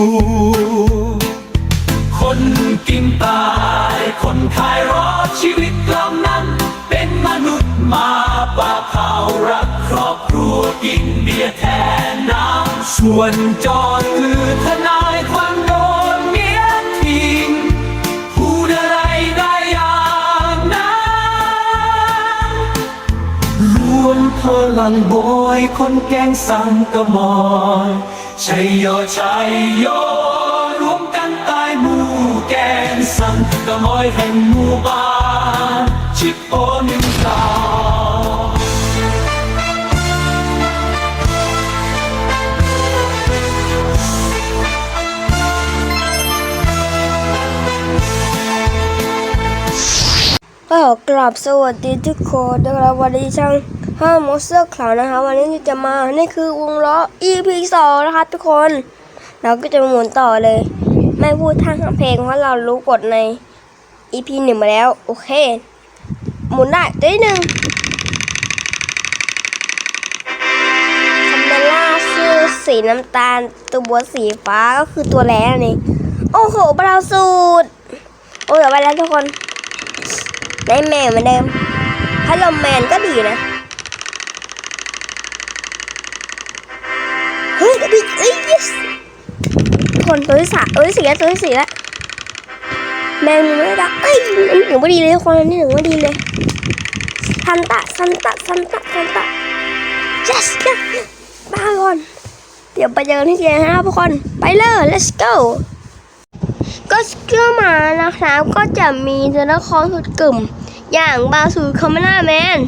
ครูคนกินตาย คนขายรอชีวิตเหล่านั้น เป็นมนุษย์มาปาเผารักครอบครัวกินเบียร์แทนน้ำส่วนจอดคือทนายความโดนเมียทิ้งพูดอะไรได้อย่างนั้นรวมพลังโบอยคนแกงสังกะมอย ชัยโยชัยโยรวมกันตายหมู่แกงสังกะมอยแห่งหมู่บ้านชิปโอนึ่งตาก็ขอกราบสวัสดีทุกคนนะครับวันนี้ช่าง ห้ามอสเตอร์คลาวนะคะ วันนี้จะมา นี่คือวงล้อ EP สองนะครับทุกคน เราก็จะหมุนต่อเลย ไม่พูดทางเพลงเพราะเรารู้กฎใน EP หนึ่งมาแล้ว โอเค หมุนได้ตัวที่หนึ่งคาเมล่าชื่อสีน้ำตาล ตัวบัวสีฟ้าก็คือตัวแรงนี่ โอ้โหบราสูตร โอ้ยเอาไปแล้วทุกคนได้แมวเหมือนเดิมพัดลมแมนก็ดีนะ คนตัวที่สามตัวที่สี่แล้วตัวที่สี่แล้วแมวยังไม่ได้ดักเอ้ยอันนี้หนูไม่ดีเลยคนนี้หนูไม่ดีเลยซันตะซันตะซันตะซันตะ yes yes มาก่อนเดี๋ยวไปเจอกันที่เตียงนะครับทุกคนไปเลย let's go ก็เชื่อมานะครับก็จะมีตัวละครสุดกลุ่ม อย่างบาสูคอมมานาแมน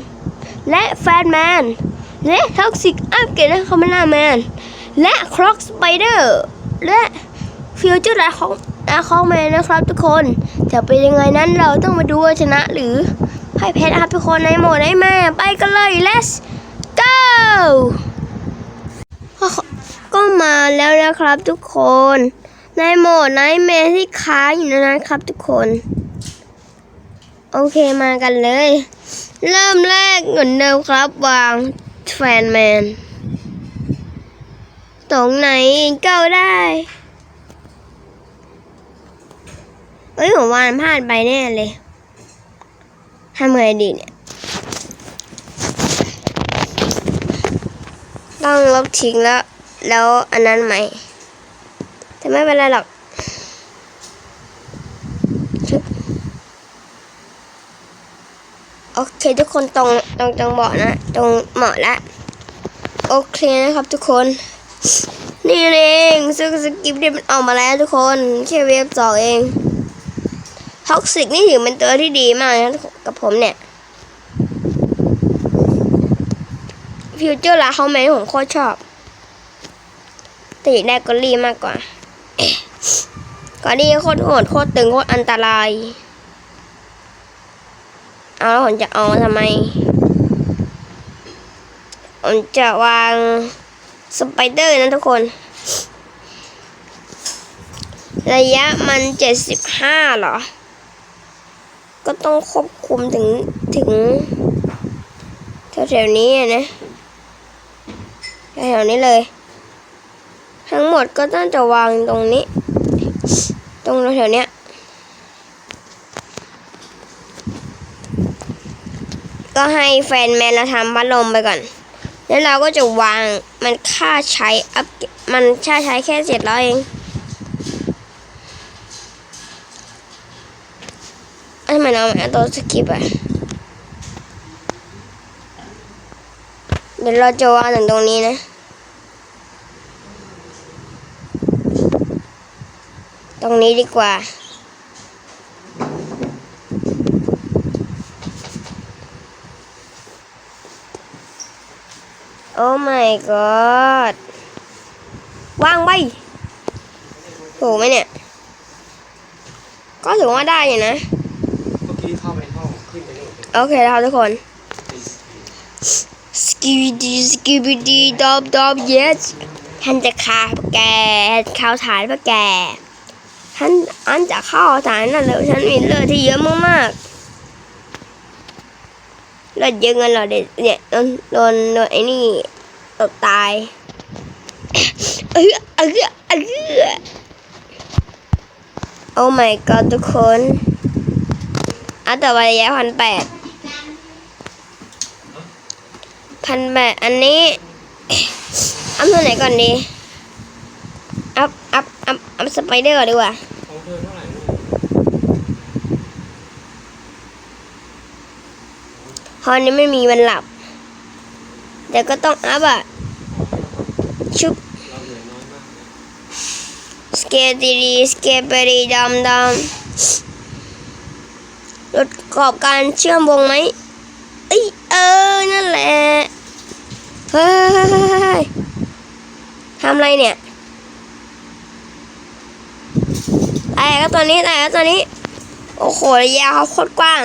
และแฟนแมน และท็อกซิกอัพเกตคอมมานาแมน และคร็อกสไปเดอร์และ ฟิวเจอร์ไลของอาคองแมนนะครับทุกคนจะเป็นยังไงนั้นเราต้องมาดูว่าชนะหรือพ่ายแพ้นะครับทุกคนในโหมดไอ้แม่ไปกันเลย let's go ก็มาแล้วนะครับทุกคนในโหมดไนท์แมที่ค้างอยู่นั้นครับทุกคน โอเคมากันเลย เริ่มแรกเหมือนเดิมครับวางแฟนแมนตรงไหนเก้าได้ เอ้ยผมวานพลาดไปแน่เลยทำไงดีเนี่ย ต้องลบทิ้งแล้ว แล้วอันนั้นไหม แต่ไม่เป็นไรหรอกโอเคทุกคนตรงตรงตรงเบาะนะตรงเหมาะแล้วโอเคนะครับทุกคน นี่เองซึ่งสกิปเนี่ยมันออกมาแล้วทุกคนแค่เว็บสองเอง ท็อกซิกนี่ถือเป็นตัวที่ดีมากนะกับผมเนี่ยฟิวเจอร์ลาเขาแมนผมโคตรชอบแต่อยากได้กอลี่มากกว่ากอลี่โคตรโหดโคตรตึงโคตรอันตราย เอาแล้วผมจะเอาทำไมผมจะวางสไปเดอร์นะทุกคน ระยะมันเจ็ดสิบห้าหรอ ก็ต้องควบคุมถึงถึงแถวๆนี้นะแถวๆนี้เลย ทั้งหมดก็ต้องจะวางตรงนี้ ตรงแถวๆเนี้ยก็ให้แฟนแมนเราทำพัดลมไปก่อน แล้วเราก็จะวางมันค่าใช้อัพมันค่าใช้แค่เจ็ดร้อยเอง ทำไมเราไม่เอาตัวสกิปอะเดี๋ยวเราจะวางถึงตรงนี้นะตรงนี้ดีกว่า โอ้ my god ว่างไว้ถูกไหมเนี่ย ก็ถือว่าได้อยู่นะ โอเคแล้วครับทุกคนสกิบดีสกิบดีดอบดอบเยสท่านจะฆ่าพวกแกข้าวฐานพวกแกท่านอันจะข้าวฐานนั่นเลยฉันมีเลือดที่เยอะมากๆเลือดเยอะเงินเรอเด็ดเนี่ยโดนโดนโดนไอ้นี่ตบตายเออเออเออโอ้ my god ทุกคนอันต่อไประยะพันแปด พันแปดอันนี้ อัพตัวไหนก่อนดี อัพ อัพ อัพ อัพสไปเดอร์ก่อนดีกว่าขอเนนี้ไม่มีวันหลับเดี๋ยวก็ต้องอัพอะ ชุบสเกตดีสเกตไปดีดำดำลดกอบการเชื่อมวงไหมเอ้ยเออ นั่นแหละ เฮ้ยทำอะไรเนี่ยตายแล้วตอนนี้ตายแล้วตอนนี้ โอ้โหระยะเขาโคตรกว้าง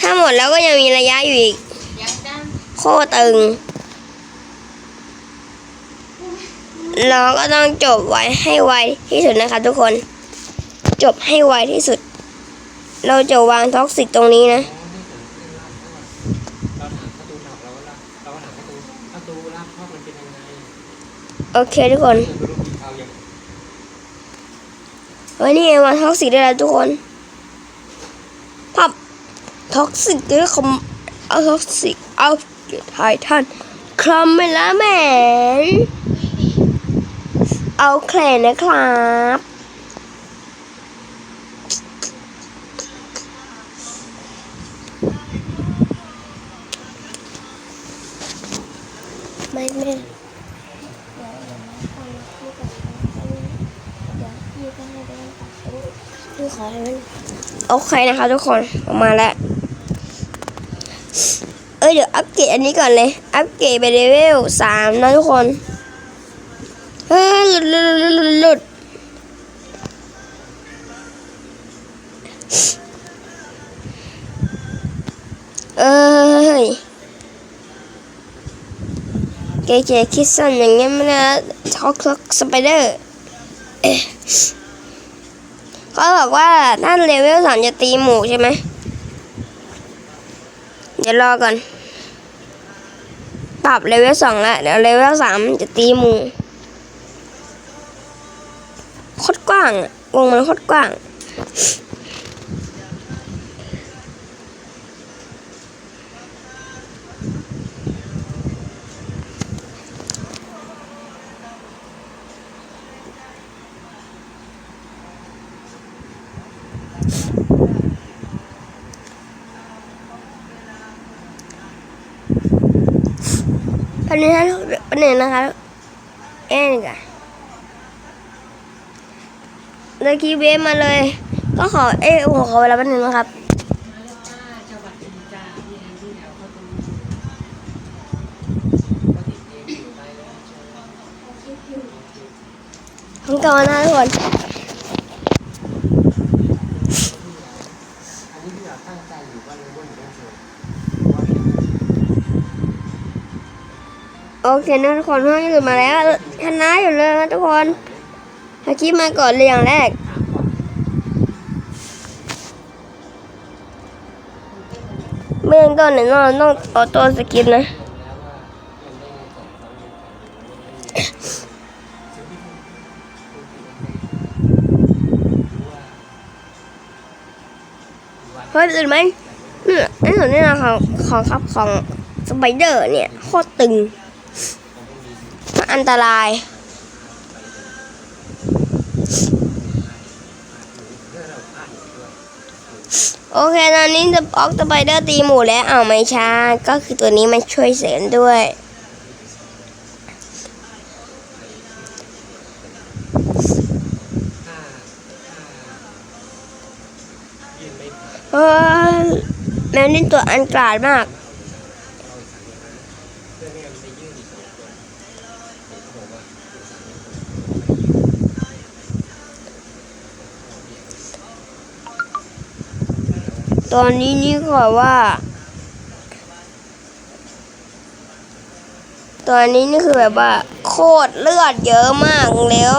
ถ้าหมดแล้วก็ยังมีระยะอยู่อีก โคตรตึง เราก็ต้องจบไว้ให้ไวที่สุดนะคะทุกคน จบให้ไวที่สุด เราจะวางท็อกซิกตรงนี้นะ โอเคทุกคนเธอไม่รู้กี่คราวยังเฮ้ยนี่ไงวางท็อกซิกได้แล้วทุกคนพับท็อกซิกด้วยคำเอาท็อกซิกเอาไททันคลอมไปแล้วแหมนเอาแคลนนะครับไม่ไม่ โอเคนะคะทุกคนออกมาแล้ว เอ้ยเดี๋ยวอัปเกรดอันนี้ก่อนเลย อัปเกรดไปเลเวลสามนะทุกคนเฮ้ยหลุดหลุดหลุดหลุดหลุดเอ้ยเก๋ๆคิดสั้นอย่างเงี้ยไม่ได้ท็อกท็อกสไปเดอร์ เขาบอกว่าถ้าเลเวลสามจะตีหมูใช่ไหม เดี๋ยวรอก่อนปรับเลเวลสองแล้วเดี๋ยวเลเวลสามจะตีหมูโคตรกว้างวงมันโคตรกว้าง ปันนี้นะปันนี้นะคะเอ็นกันเลยคีเวฟมาเลย ก็ขอเอ้ผมขอเวลาแป๊บนึงนะครับผมกลับมานะทุกคน โอเคนะทุกคนห้องนี้หลุดมาแล้วชนะอยู่เลยนะทุกคนฮาคิมาก่อนเลยอย่างแรกเบื้องต้นเนี่ยต้องต้องออโต้สกินนะเฮ้ยอื่นไหมเนี่ยไอ้ส่วนนี้นะของของครับของสไปเดอร์เนี่ยโคตรตึง อันตรายโอเคตอนนี้จะออกสไปเดอร์ตีหมูแล้วเอาไม่ใช่ก็คือตัวนี้มันช่วยเสริมด้วยเฮ้ยแมวนี่ตัวอันตรายมาก เพื่อนไม่งั้นมันไปยื่นอีกสองคนเห็นเขาบอกว่า ตอนนี้นี่ก็แบบว่า ตอนนี้นี่คือแบบว่า โคตรเลือดเยอะมากแล้ว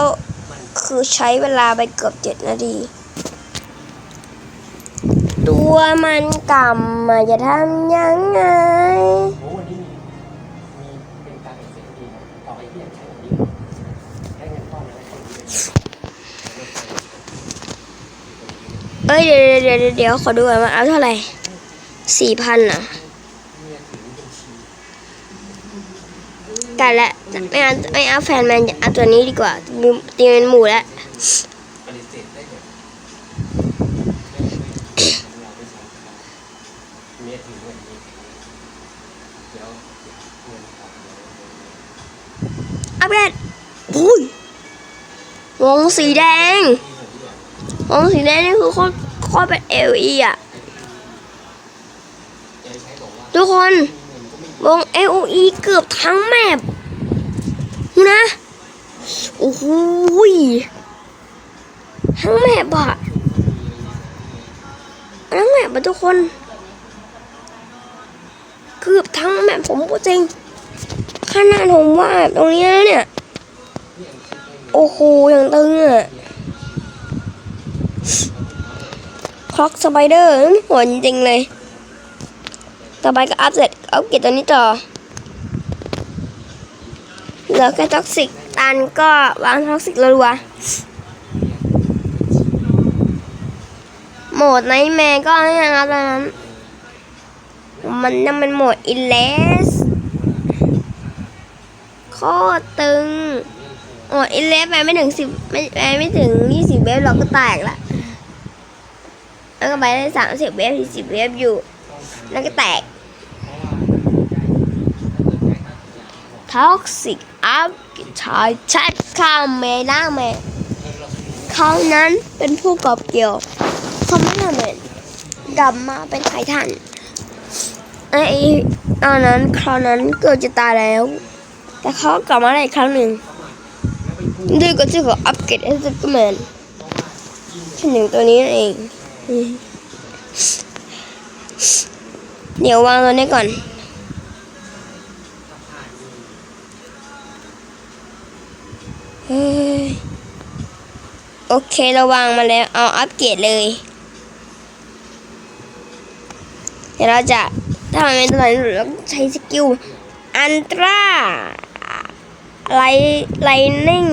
คือใช้เวลาไปเกือบเจ็ดนาทีตัวมันกำมาจะทำยังไง โอ้วันนี้มีมี เอ้ยเดี๋ยวเดี๋ยวเดี๋ยวขอดูก่อนว่าเอาเท่าไหร่สี่พันอะเมียถือบัญชีกันละไม่เอาไม่เอาแฟนแมนเอาตัวนี้ดีกว่าตีเป็นหมู่แล้วปฏิเสธได้แบบเราไปสองครั้งเมียถือเงินนี้เดี๋ยวเงินออกเดี๋ยวอัปเดตอุ้ยวงสีแดง วงสีแดงนี่คือโคตร คตรเป็นเอลีอะ ทุกคนวง LOE เกือบทั้งแมปนะ โอ้โหทั้งแมปอะทั้งแมปอะทุกคน เกือบทั้งแมปผมพูดจริงขนาดผมว่าตรงนี้เนี่ย โอ้โห อย่างตึงอะค ล็อกสไปเดอร์โหดจริงเลย ต่อไปก็อัพเสร็จอัพเกรดตัวนี้ต่อเหลือแค่ท็อกซิกตันก็วางท็อกซิกรัวโหมดไนท์แมร์ก็นี่นะครับตอนนั้น มันนั่นมันโหมดอินเลสโคตรตึงโหมดอินเลสไปไม่ถึงสิบไม่ไปไม่ถึงยี่สิบเวฟเราก็แตกละ แล้วก็ไปได้สามสิบเวฟสี่สิบเวฟอยู่ แล้วก็แตกท็อกซิกอัพกิชายชัดข้ามเมล่าแมเขานั้นเป็นผู้กอบเกี่ยวเขาไม่ทำเหมือนกลับมาเป็นไททันไอตอนนั้นคราวนั้นเกือบจะตายแล้ว แต่เขากลับมาได้อีกครั้งหนึ่งด้วยก็ที่เขาอัปเกรดให้ซุปเปอร์แมนฉันถึงตัวนี้นั่นเอง เดี๋ยววางตัวนี้ก่อนเฮ้ยโอเคเราวางมาแล้ว เอาอัปเกรดเลย เดี๋ยวเราจะถ้ามันเป็นตัวไหนเราต้อใช้สกิลอันตราไลไลนิ่ง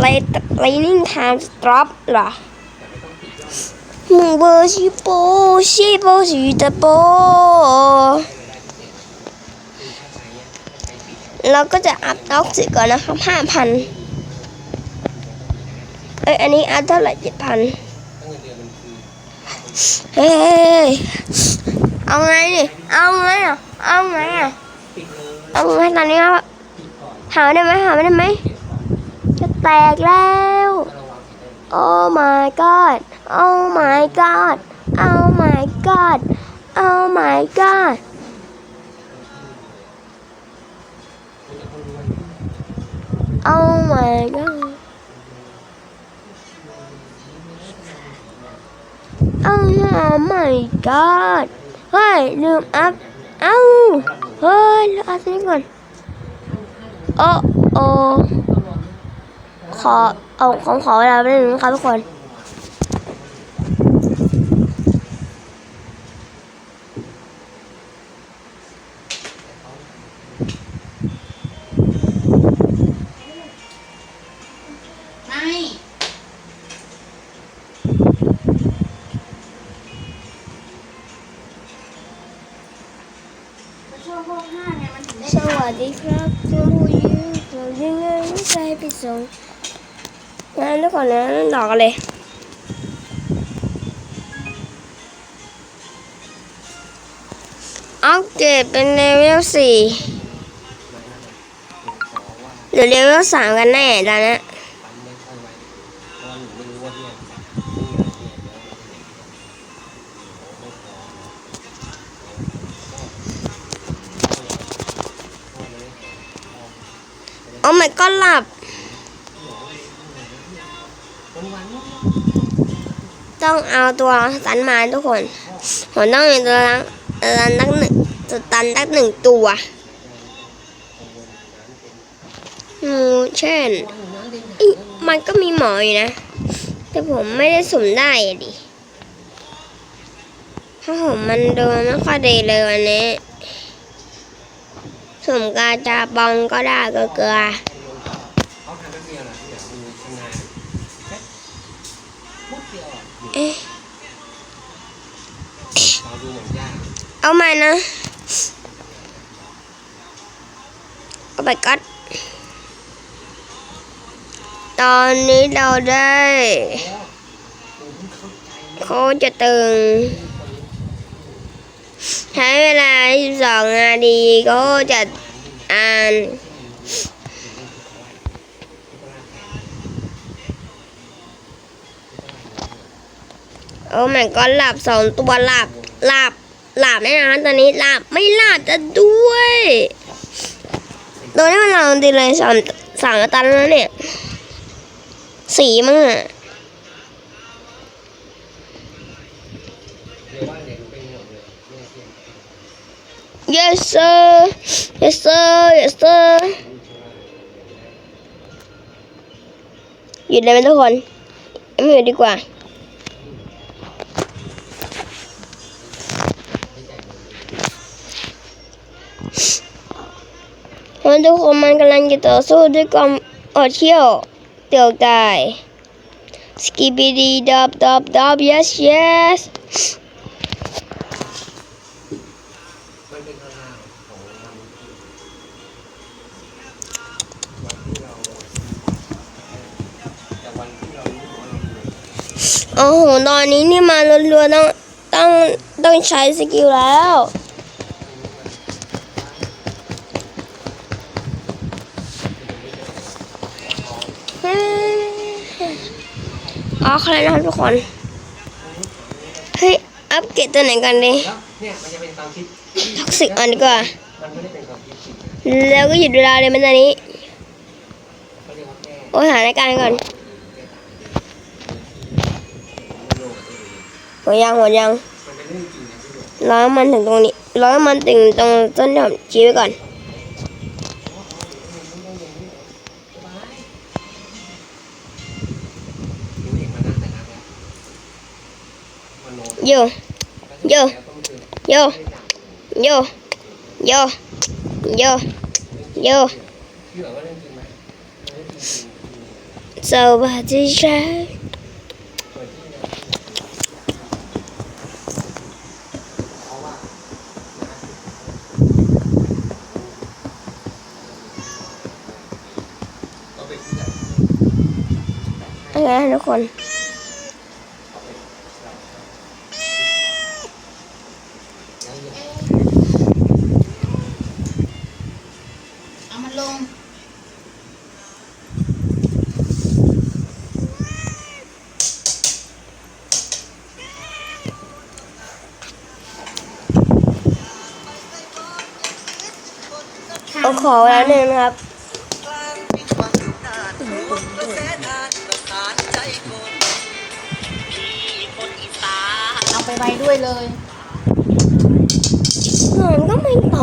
ไลไลนิ่งไทม์สต็อปเหรอ มึงเบอชิโปชิปชิตะโปเราก็จะอัพด็อกสิก่อนนะครับห้าพันเอ้ยอันนี้อันเท่าไหร่เจ็ดพันเฮ้ยเอาไงดิ เอาไงอะ เอาไงอะ เอาไงตอนนี้ครับหาได้ไหมหาได้ไหมจะแตกแล้ว โอ้ my god โอ้ my god โอ้ my god โอ้ my god โอ้ my god โอ้ my god เฮ้ยลืมอัพ เอ้า เฮ้ยลืมอัพนี้ก่อนโอ้โอ ขอเอาของขอเวลาไปหนึ่งนะครับทุกคนไม่ก็ชอบพวกห้าไงมันถึงได้สวัสดีครับคุณผู้หญิงเรายังไงไม่ใช่ไปส่ง งานแล้นก่อนนะดอกเลยอัปเกรดเป็นเลเวลสี่หรือเลเวลสามกันแน่ตอนนี้ ต้องเอาตัวสตันมาทุกคนผมต้องมีตัวละตัวละนักหนึ่งสตันนักหนึ่งตัวอืมเช่นมันก็มีหมออยู่นะ แต่ผมไม่ได้สุ่มได้ดิเพราะผมมันโดนไม่ค่อยดีเลยวันนี้สุ่มกาจาบองก็ได้ก็เกลือ เขาทำแป๊บเดียวแหละที่แบบมีทำงานแค่พุดเดี เอ๊ะเราดูเหมือนยานะเอาไปกัดตอนนี้เราได้โอ้ผมเขาจโคจะตึง ใช้เวลา 12 นาทีก็จะอ่าน โอ้แม่ก็หลับสองตัวหลับหลับหลับแน่นอนตอนนี้หลับไม่หลับจะด้วยตัวนี้มันหลองดีเลยสามสามตันแล้วเนี่ย สีมั้งอะเยกว่าเด็กมันเป็นหมดเลยไม่ได้เยม yes sir yes sir yes sir หยุดเลยไหมทุกคนไม่หยุดดีกว่า เพราะทุกคนมันกำลังจะต่อสู้ด้วยความอดเชี่ยวเตียวตาย skibidi dub dub dub yes yes โอ้โห ตอนนี้นี่มารัวนๆต้องต้องต้องใช้สกิลแล้ว อ๋อใครนะครับทุกคน เฮ้ย อัปเกรดตัวไหนกันดีเนี่ยมันจะเป็นความคิดท็อกซิกอันดีกว่า มันไม่ได้เป็นความคิดจริงแล้วก็หยุดเวลาเลยมันตอนนี้ เขาเรียกว่าแก้โอ้ยหารายการก่อนก่อนหัวเองหมดยังหมดยังมันเป็นเรื่องจริงนะที่บอก ร้อยมันถึงตรงนี้ร้อยมันถึงตรงต้นหอมชี้ไว้ก่อน โยโยโยโยโยโยโยพี่บอกว่าเรื่องจริงไหมเรื่องจริงจริงสวัสดีครับเปิดที่เช่าะว่าก็เป็นไหนอะไรทุกคน ไว้ด้วยเลยมันก็ไม่โต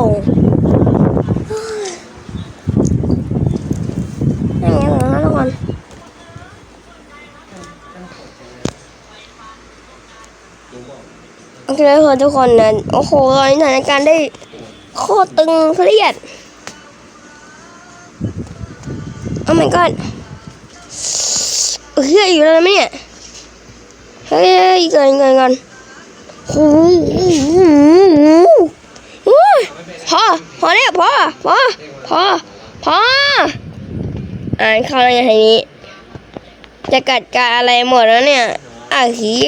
อย่างเงี้ยเหรอทุกคนโอเคเลยค่ะทุกคนนะโอ้โหตอนนี้สถานการณ์ได้โคตรตึงเครียดโอ้ my god เฮ้ยอยู่แล้วนะเนี่ย เฮ้ยเกินเกินเกิน หโอ้ยพอพอเนี่ยพอพอพอพออ่านข้าอะไรอย่างนี้ จะกัดการอะไรหมดแล้วเนี่ยอะขี้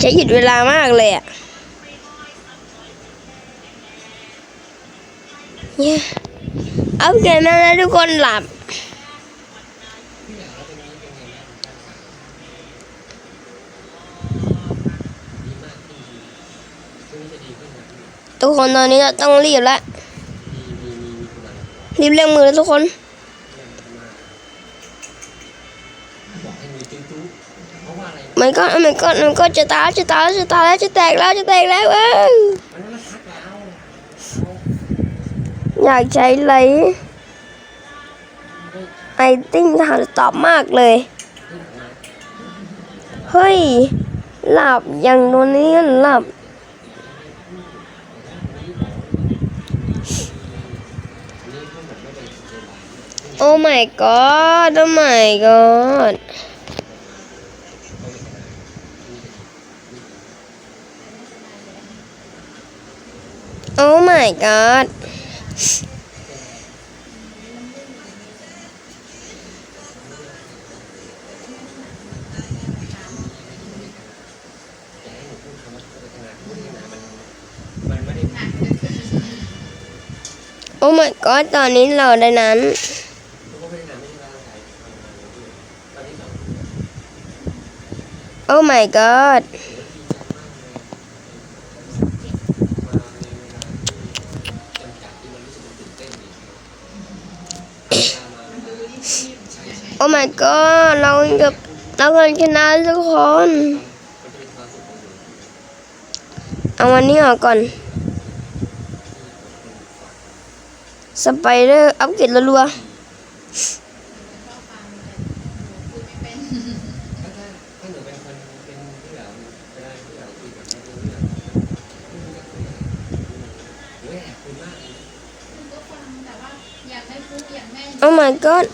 ใช้หยุดเวลามากเลยอะเนี่ยเอาเกินมาแล้วทุกคนหลับ ทุกคนตอนนี้เราต้องรีบแล้วรีบเร่งมือแล้วทุกคนมันก็มันก็มันก็จะตายจะตายจะตายแล้วจะแตกแล้วจะแตกแล้วเอ้ยากเราอยากใช้ไหลไอติ้งถามตอบมากเลย เฮ้ย หลับอย่างโดนนี้หลับ โอ้ my god โอ้ my god โอ้ my god มันไม่ได้โอ้ my god ตอนนี้เราได้นั้น ทุกคนไม่ได้นานไม่ใช่ว่าใครตอนที่สอง โอ้ my god โอ้ my god เราจะเรากำลังชนะทุกคนเป็นความสุขของหนูเอาวันนี้ออกก่อน สไปเดอร์อัปเกรดรัวถ้าถ้าถ้าหนูเป็นคนเป็นที่แบบเวลาที่เราคุยกับเขาเรื่องไม่รู้จะคุยอะไรหรือแอบคุยมากเลย ก็ฟังแต่ว่าอยากได้ฟุกอยากแม่ ๆ โอ้ my god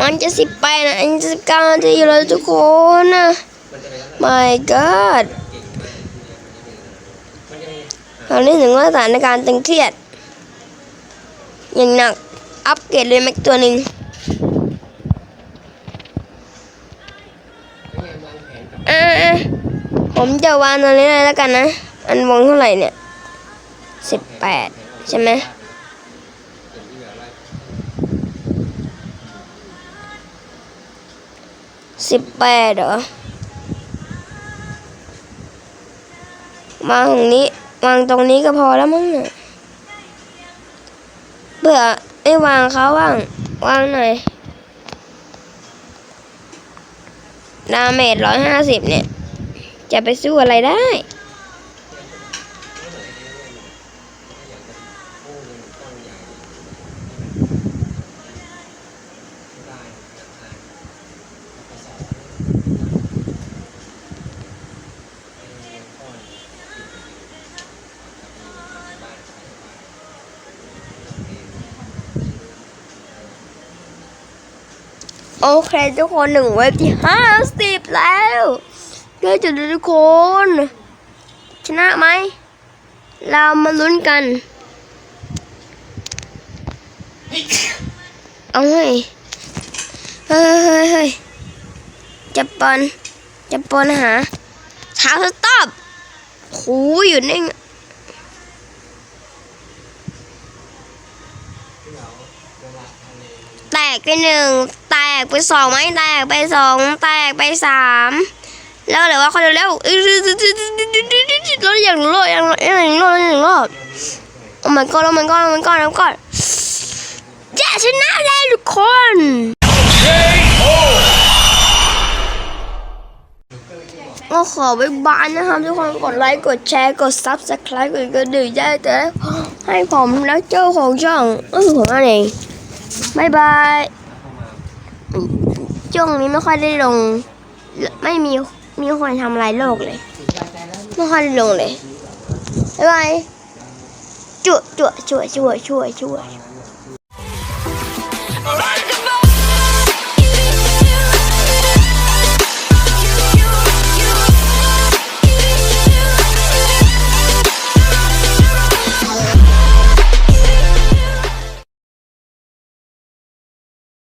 มันจะสิบไปดนะอันจะสิบเก้านาทีอยู่แล้วทุกคนนะ my god ตอนนี้ถึงว่าสถานการณ์ตึงเครียด อย่างหนัก อัปเกรดเลยแม็กตัวหนึ่งผนกับอ่าผมจะวางตรงนี้เลยแล้วกันนะ อันวงเท่าไหร่เนี่ยสิบแปดใช่ไหม สิบแปดเหรอ วางตรงนี้ วางตรงนี้ก็พอแล้วมั้งเนี่ยเบื่อไม่วางเขาว่าง วางหน่อยดาเมจร้อยห้าสิบเนี่ย จะไปสู้อะไรได้ โอเคทุกคนหนึ่งเว็บที่ห้าสิบแล้วเพื่อจะดูทุกคน ชนะไหม เรามาลุ้นกัน เอาเฮ้ย เฮ้ยเฮ้ยเฮ้ยจะปอนจะปอนหาชาสต็อปหูอยู่นิ่งที่แตกไปหนึ่ง กไปสองไหมแตกไปสองแตกไปสามแล้วเหลือว่าคนเร็วๆอื้อรถอย่างรถอย่างรถอย่างรถอย่างรถโอ้ my god โอ้ my god โอ้ my god โอ้ my god จะชนะแล้วทุกคนก็ขอบ๊ายบายนะครับทุกคนกดไลค์กดแชร์กด subscribe กดกระดิ่งแจ้งเตือนให้ผมแล้วเจ้าของช่องก็คือผมนั่นเองบ๊ายบาย ช่วงนี้ไม่ค่อยได้ลง ไม่มีมีคนทำลายโลกเลย ไม่ค่อยได้ลงเลยบ๊ายบายจั่วจั่